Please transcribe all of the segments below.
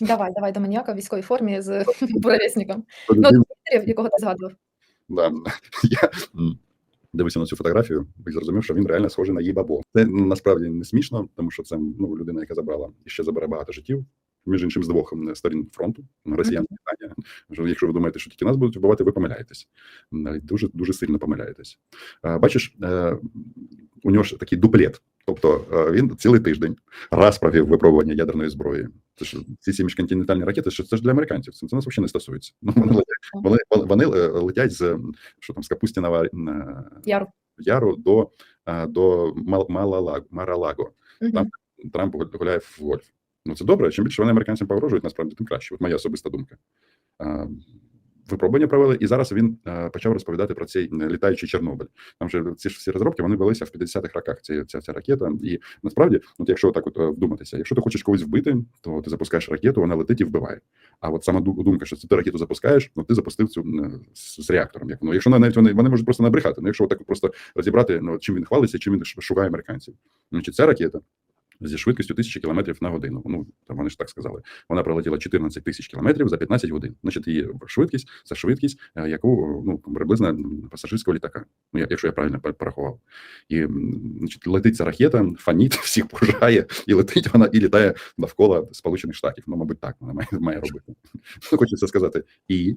Давай, давай до маніяка в військовій формі з буревісником. Ну, Дмитрів, якого ти згадував. Да. Я дивився на цю фотографію і зрозумів, що він реально схожий на її бабо. Це насправді не смішно, тому що це ну, людина, яка забрала і ще забере багато життів. Між іншим, з двох сторін фронту росіян Британія. Що Якщо ви думаєте, що тільки нас будуть вбивати, ви помиляєтесь. Дуже дуже сильно помиляєтесь. Бачиш, е, у нього ж такий дуплет. Тобто е, він цілий тиждень раз провів випробування ядерної зброї. Це ж ці всі міжконтинентальні ракети, що це ж для американців. Це, це нас взагалі не стосується. Ну вони летять, вони, вони е, летять з що там з Капустіного е, Яру. яру до, е, до Малалаго, Маралаго. Мгм. Там Трамп гуляє в гольф. Ну це добре. Чим більше вони американцям погрожують, насправді тим краще. От моя особиста думка. Випробування провели, і зараз він е, почав розповідати про цей е, літаючий Чорнобиль. Там же ці ж всі розробки вони велися в 50-х роках. Ця, ця, ця ракета. І насправді, от якщо так от е, вдуматися, якщо ти хочеш когось вбити, то ти запускаєш ракету, вона летить і вбиває. А от сама думка, що ти ракету запускаєш, ну ти запустив цю з, реактором. Як ну, якщо навіть вони, вони можуть просто набрехати. Ну, якщо так просто розібрати, ну чим він хвалиться, чим він ш- шугає американців. Значить, ця ракета. Зі швидкістю 1000 км на годину. Ну вони ж так сказали. Вона пролетіла 14 тисяч кілометрів за 15 годин. Значить, її швидкість це швидкість, е, яку ну приблизно пасажирського літака. Ну якщо я правильно порахував. І значить, летить ця ракета, фаніт, всіх пожирає, і летить вона і літає навколо Сполучених Штатів. Ну, мабуть, так вона має, має робити. Ну, Хочеться сказати і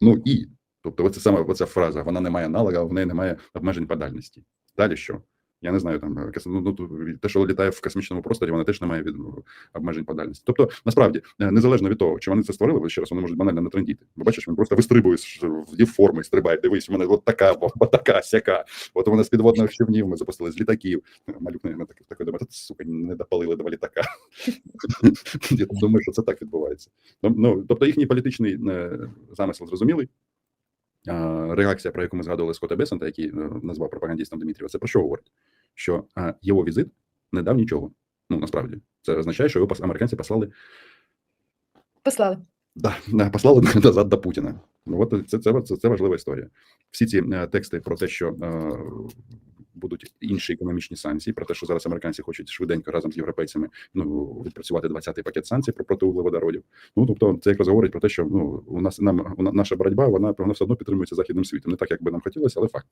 ну і. Тобто, оце саме оця фраза, вона не має аналога, в неї немає обмежень по дальності. Далі що? Я не знаю, там е, ну, ну, те, що літає в космічному просторі, вона теж не має від ну, обмежень по дальності. Тобто, насправді, е, незалежно від того, чи вони це створили, ще раз вони можуть банально натрендіти. Бо бачиш, він просто вистрибує з форми, стрибає. Дивись, у мене от така бомба, така, сяка. От вони з підводних човнів ми запустили з літаків. Малюк на так, такий думає, сука, не допалили до літака. Я думаю, що це так відбувається. Ну, Ну, тобто їхній політичний е, замисел зрозумілий. Реакція, про яку ми згадували Скотта Бесента, який е, назвав пропагандистом Дмитрієва, це про що говорить? Що а, його візит не дав нічого. Ну насправді це означає, що його пос- американці послали Послали. Да, да, послали назад до Путіна. Ну от це, це, це, це важлива історія. Всі ці е, тексти про те, що е, будуть інші економічні санкції, про те, що зараз американці хочуть швиденько разом з європейцями ну відпрацювати 20-й пакет санкцій про проти вуглеводородів. Ну тобто, це якраз говорить про те, що ну у нас нам у наша боротьба, вона вона все одно підтримується західним світом. Не так, як би нам хотілося, але факт.